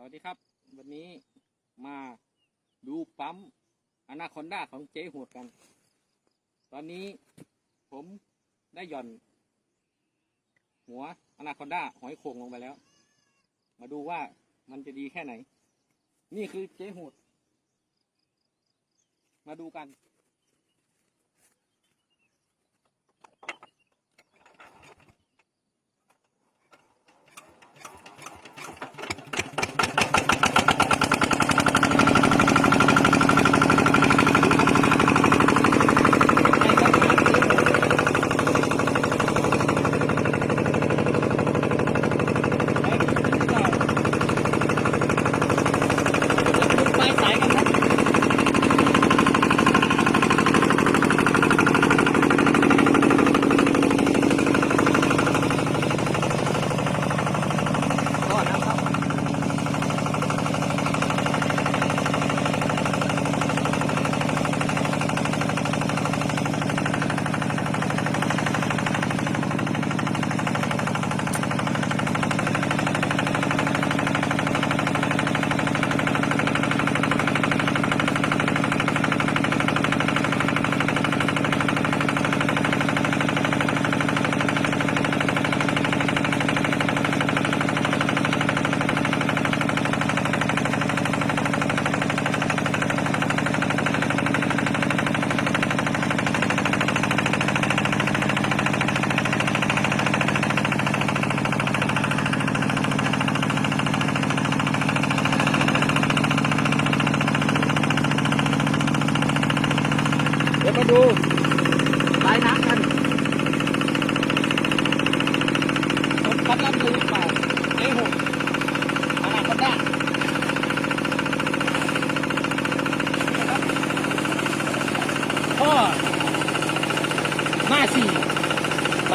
สวัสดีครับ วันนี้มาดูปั๊มอนาคอนด้าของเจ๊โหดกัน ตอนนี้ผมได้หย่อน หัวอนาคอนด้าหอยโข่งลงไปแล้ว มาดูว่ามันจะดีแค่ไหน นี่คือเจ๊โหดมาดูกัน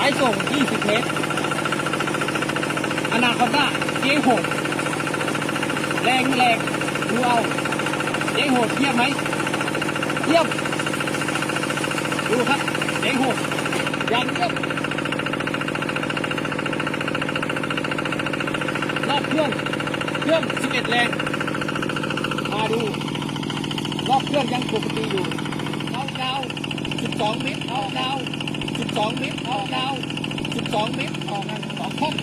ายส่ง 20 เมตร อนาคอนด้าเจ๊หกแรงแรงดูเอาเจ๊หกเทียบไหมเทียบ ดูครับเจ๋งโหดอย่างเยี่ยมรอบเครื่อง เครื่อง 11 แรง มาดู รอบเครื่องยังปกติอยู่เอาดาว12 เมตรเอาดาว 12เมตรออกยาว 12เมตรออกกันสองข้อง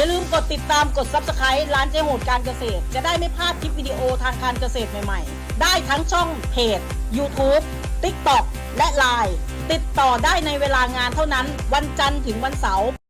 อย่าลืมกดติดตามกด subscribe ร้านเจ๊โหดการเกษตร จะได้ไม่พลาดคลิปวิดีโอทางการเกษตรใหม่ๆ ได้ทั้งช่องเพจ YouTube TikTok และ Line ติดต่อได้ในเวลางานเท่านั้น วันจันทร์ถึงวันเสาร์